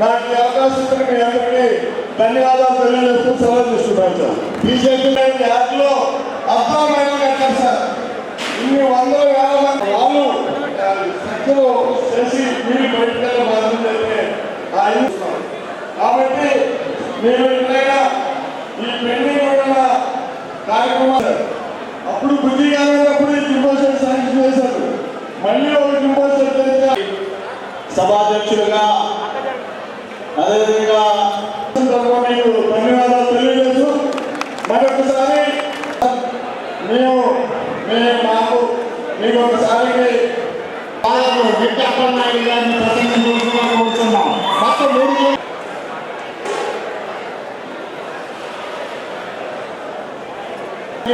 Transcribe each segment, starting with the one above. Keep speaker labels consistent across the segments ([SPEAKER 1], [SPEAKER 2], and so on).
[SPEAKER 1] నాకు అవకాశం ఇచ్చిన మీ అందరికీ ధన్యవాదాలు తెలియజేస్తూ సెలవు తీసుకున్నాను సార్. బీజేపీ యాప్లో అర్థమైన కట్టారు సార్. ఇన్ని వందల వేల మంది వాళ్ళు శక్తులు చేసి మీరు బయటకెళ్ళ బాధ్యత అయితే కాబట్టి మీరు ఎప్పుడైనా ఈ పెండింగ్ ఉన్న కార్యక్రమాలు అప్పుడు బుద్ధి కానప్పుడు ఈ డింపోజిషన్ శాంక్షన్ చేశారు మళ్ళీ ఒక డింపోజిషన్ చేస్తే సభాధ్యక్షులుగా అదేవిధంగా మీకు ధన్యవాదాలు తెలియజేస్తూ మరొకసారి మేము మేము మాకు మీకు
[SPEAKER 2] గారిని కోరుతున్నాం. మొత్తం మూడు నిమిషాలు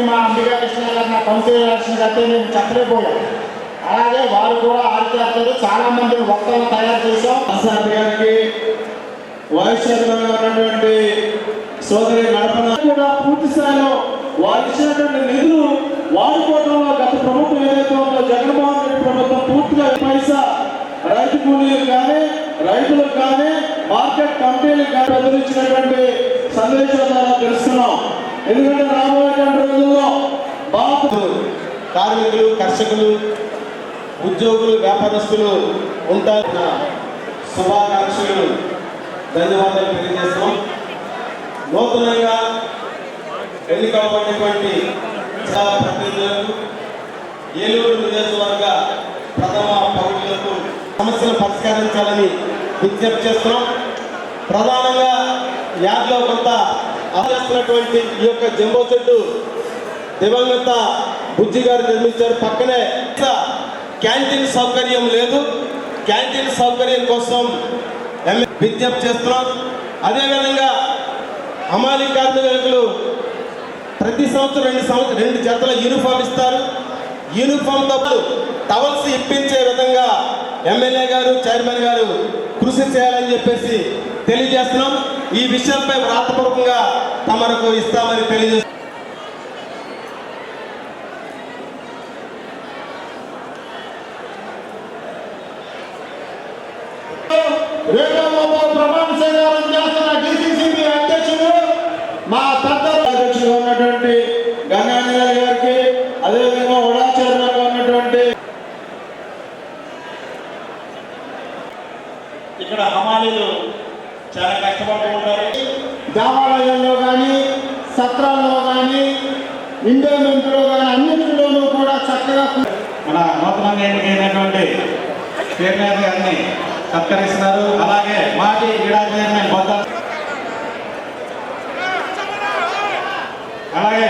[SPEAKER 2] మా అంబికా కృష్ణ గారు నా కౌన్సిల్ ఎలక్షన్ కట్టే మేము చెప్పలేకపోయాం. అలాగే వారు కూడా ఆర్థిక చాలా మంది వక్తలను తయారు చేశాం.
[SPEAKER 1] ప్రసాద్ గారికి వైస్ చైర్మన్ ఉన్నటువంటి సోదరి నడపన
[SPEAKER 2] కూడా పూర్తి స్థాయిలో
[SPEAKER 1] వారు ఇచ్చినటువంటి నిధులు వాడుకోవడంలో గత ప్రభుత్వం ఏదైతే ఉందో జగన్మోహన్ రెడ్డి ప్రభుత్వం పూర్తిగా పైసా. రైతు కూలీలకు కానీ రైతులకు కానీ మార్కెట్ కంపెనీలకు కానీ ప్రజలు ఇచ్చినటువంటి సందేశం ద్వారా తెలుస్తున్నాం. ఎందుకంటే రాబోయేటువంటి రోజుల్లో బాపు కార్మికులు కర్షకులు ఉద్యోగులు వ్యాపారస్తులు ఉంటారన్న శుభాకాంక్షలు. ధన్యవాదాలు తెలియజేస్తున్నాం. నూతనంగా ఎన్నికబడినటువంటి జిల్లా ప్రతినిధులకు ఏలూరు నియోజకవర్గ ప్రథమ పౌరులకు సమస్యలు పరిష్కరించాలని విజ్ఞప్తి చేస్తున్నాం. ప్రధానంగా యాడ్లో కొంత ఆలోచిస్తున్నటువంటి ఈ యొక్క జంబో చెట్టు దివంగత బుజ్జి గారు నిర్మించారు. పక్కనే క్యాంటీన్ సౌకర్యం లేదు. క్యాంటీన్ సౌకర్యం కోసం ఎమ్మె- విజ్ఞప్తి చేస్తున్నాం. అదేవిధంగా అమాలి కార్మికులు ప్రతి సంవత్సరం రెండు సంవత్సరం రెండు జతల యూనిఫామ్ ఇస్తారు. యూనిఫామ్ తప్పు టవల్స్ ఇప్పించే విధంగా ఎమ్మెల్యే గారు చైర్మన్ గారు కృషి చేయాలని చెప్పేసి తెలియజేస్తున్నాం. ఈ విషయంపై వ్రాతపూర్వకంగా తమకు ఇస్తామని తెలియజేస్తున్నాం.
[SPEAKER 2] వేణుగోపాల్ ప్రమాణ స్వీకారం చేస్తున్న డిసిసిబి అధ్యక్షుడు మా పెద్ద
[SPEAKER 1] అధ్యక్షులుగా ఉన్నటువంటి గంగాధర్ గారికి అదేవిధంగా ఉడా చైర్మన్గా ఉన్నటువంటి
[SPEAKER 2] ఇక్కడ హమాలీలు చాలా కష్టపడుతూ ఉంటారు. దేవాలయాల్లో కానీ సత్రాల్లో కానీ ఇండోమెంట్లో కానీ అన్నింటిలోనూ కూడా చక్కగా
[SPEAKER 3] మన నూతనంగా ఎన్నికైనటువంటి చైర్మన్ గారిని సత్కరిస్తున్నారు. అలాగే మాజీ క్రీడా చైర్మన్ బొత్త అలాగే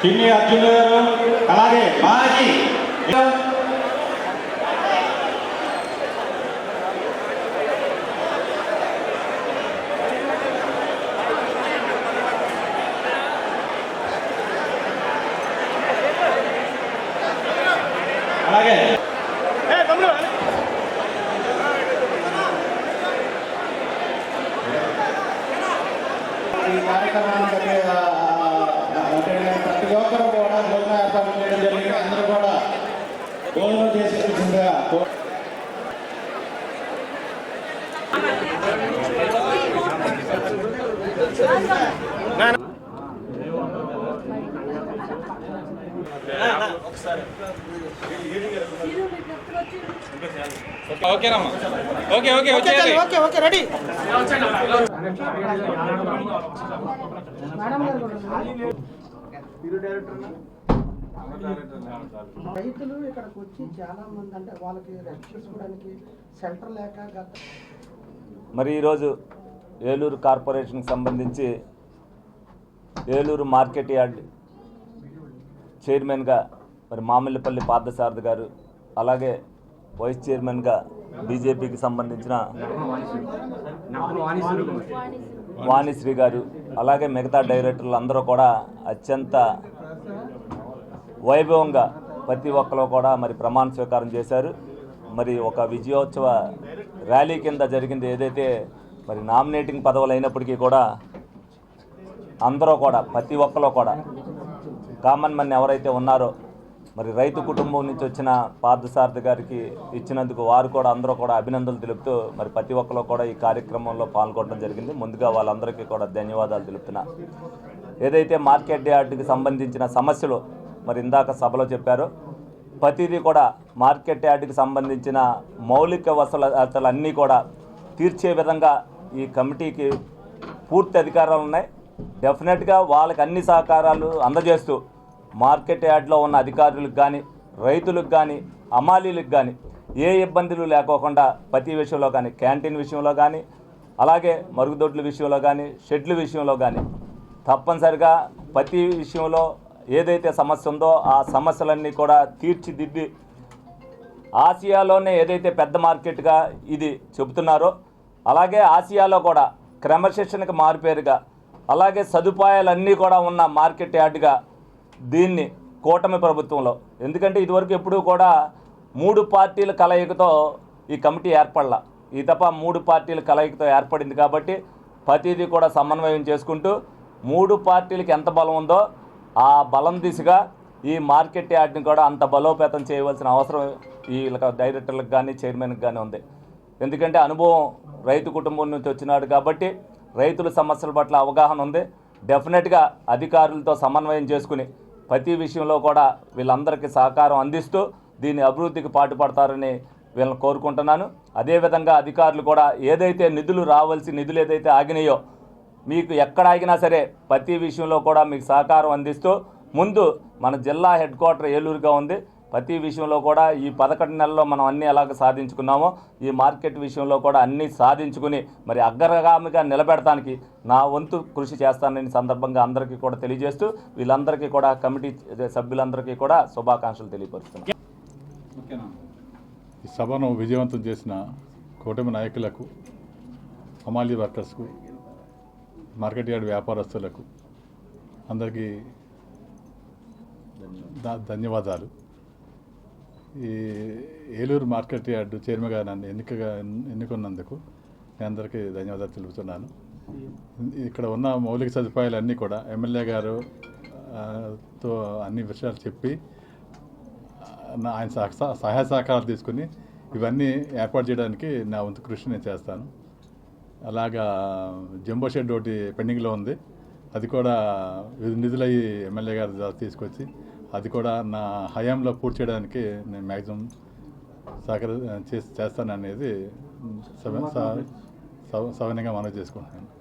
[SPEAKER 3] చిన్ని అర్జున్ గారు అలాగే మాజీ అలాగే
[SPEAKER 2] ఈ కార్యక్రమానికి అంటే, ఆ, ఆ, అంటే ప్రతి ఒక్కరు కూడా భోజనం ఏర్పాటు చేయడం జరిగింది అందరూ కూడా భోజనం చేసేసిందిగా కో-
[SPEAKER 4] ఓకేనమ్మా. ఓకే ఓకే వచ్చేయాలి
[SPEAKER 5] రైతులు ఇక్కడికి వచ్చి చాలా మంది అంటే వాళ్ళకి రెస్ట్ చేసుకోవడానికి సెంటర్ లేక
[SPEAKER 6] మరి ఈరోజు ఏలూరు కార్పొరేషన్కి సంబంధించి ఏలూరు మార్కెట్ యార్డ్ చైర్మన్గా మరి మామిళ్ళపల్లి పార్థసారథి గారు అలాగే వైస్ చైర్మన్గా బీజేపీకి సంబంధించిన వాణిశ్రీ గారు అలాగే మిగతా డైరెక్టర్లు అందరూ కూడా అత్యంత వైభవంగా ప్రతి ఒక్కరు కూడా మరి ప్రమాణ స్వీకారం చేశారు. మరి ఒక విజయోత్సవ ర్యాలీ కింద జరిగింది ఏదైతే మరి నామినేటింగ్ పదవులు అయినప్పటికీ కూడా అందరూ కూడా ప్రతి ఒక్కరు కూడా కామన్ మన్ ఎవరైతే ఉన్నారో మరి రైతు కుటుంబం నుంచి వచ్చిన పార్థసారథి గారికి ఇచ్చినందుకు వారు కూడా అందరూ కూడా అభినందనలు తెలుపుతూ మరి ప్రతి ఒక్కరు కూడా ఈ కార్యక్రమంలో పాల్గొనడం జరిగింది. ముందుగా వాళ్ళందరికీ కూడా ధన్యవాదాలు తెలుపుతున్నా. ఏదైతే మార్కెట్ యార్డ్కి సంబంధించిన సమస్యలు మరి ఇందాక సభలో చెప్పారు ప్రతిదీ కూడా మార్కెట్ యార్డ్కి సంబంధించిన మౌలిక వసతులు అన్నీ కూడా తీర్చే విధంగా ఈ కమిటీకి పూర్తి అధికారాలు ఉన్నాయి. డెఫినెట్గా వాళ్ళకి అన్ని సహకారాలు అందజేస్తూ మార్కెట్ యార్డ్లో ఉన్న అధికారులకు కానీ రైతులకు కానీ అమాలీలకు కానీ ఏ ఇబ్బందులు లేకోకుండా ప్రతి విషయంలో కానీ క్యాంటీన్ విషయంలో కానీ అలాగే మరుగుదొడ్ల విషయంలో కానీ షెడ్ల విషయంలో కానీ తప్పనిసరిగా ప్రతి విషయంలో ఏదైతే సమస్య ఉందో ఆ సమస్యలన్నీ కూడా తీర్చిదిద్ది ఆసియాలోనే ఏదైతే పెద్ద మార్కెట్గా ఇది చెబుతున్నారో అలాగే ఆసియాలో కూడా క్రమశిక్షణకు మారుపేరుగా అలాగే సదుపాయాలన్నీ కూడా ఉన్న మార్కెట్ యార్డ్గా దీన్ని కూటమి ప్రభుత్వంలో. ఎందుకంటే ఇదివరకు ఎప్పుడూ కూడా మూడు పార్టీల కలయికతో ఈ కమిటీ ఏర్పడలా. ఈ తప్ప మూడు పార్టీల కలయికతో ఏర్పడింది కాబట్టి ప్రతిదీ కూడా సమన్వయం చేసుకుంటూ మూడు పార్టీలకు ఎంత బలం ఉందో ఆ బలం దిశగా ఈ మార్కెట్ యార్డ్ని కూడా అంత బలోపేతం చేయవలసిన అవసరం ఈ డైరెక్టర్లకు కానీ చైర్మన్కి కానీ ఉంది. ఎందుకంటే అనుభవం రైతు కుటుంబం నుంచి వచ్చినాడు కాబట్టి రైతుల సమస్యల పట్ల అవగాహన ఉంది. డెఫినెట్గా అధికారులతో సమన్వయం చేసుకుని ప్రతి విషయంలో కూడా వీళ్ళందరికీ సహకారం అందిస్తూ దీని అభివృద్ధికి పాటుపడతారని వీళ్ళని కోరుకుంటున్నాను. అదేవిధంగా అధికారులు కూడా ఏదైతే నిధులు రావాల్సి నిధులు ఏదైతే ఆగినాయో మీకు ఎక్కడ ఆగినా సరే ప్రతి విషయంలో కూడా మీకు సహకారం అందిస్తూ ముందు మన జిల్లా హెడ్ క్వార్టర్ ఏలూరుగా ఉంది. ప్రతి విషయంలో కూడా ఈ పదకొండు నెలల్లో మనం అన్నీ ఎలాగ సాధించుకున్నామో ఈ మార్కెట్ విషయంలో కూడా అన్నీ సాధించుకుని మరి అగ్రగామిగా నిలబెడటానికి నా వంతు కృషి చేస్తానని సందర్భంగా అందరికీ కూడా తెలియజేస్తూ వీళ్ళందరికీ కూడా కమిటీ సభ్యులందరికీ కూడా శుభాకాంక్షలు తెలియపరుస్తున్నాను.
[SPEAKER 7] ఈ సభను విజయవంతం చేసిన కూటమి నాయకులకు హమాలీ వర్కర్స్కు మార్కెట్ యార్డ్ వ్యాపారస్తులకు అందరికీ ధన్యవాదాలు. ఈ ఏలూరు మార్కెట్ యార్డు చైర్మన్గా నన్ను ఎన్నికగా ఎన్నుకున్నందుకు నేను అందరికీ ధన్యవాదాలు తెలుపుతున్నాను. ఇక్కడ ఉన్న మౌలిక సదుపాయాలు అన్నీ కూడా ఎమ్మెల్యే గారు తో అన్ని విషయాలు చెప్పి నా ఆయన సహ- సహాయ సహకారాలు తీసుకుని ఇవన్నీ ఏర్పాటు చేయడానికి నా వంతు కృషి నేను చేస్తాను. అలాగా జంబో షెడ్ ఒకటి పెండింగ్లో ఉంది. అది కూడా నిధులయ్యి ఎమ్మెల్యే గారు తీసుకొచ్చి అది కూడా నా హయాంలో పూర్తి చేయడానికి నేను మ్యాక్సిమం సహకర చేస్తాననేది సవ- మనవి చేసుకుంటున్నాను.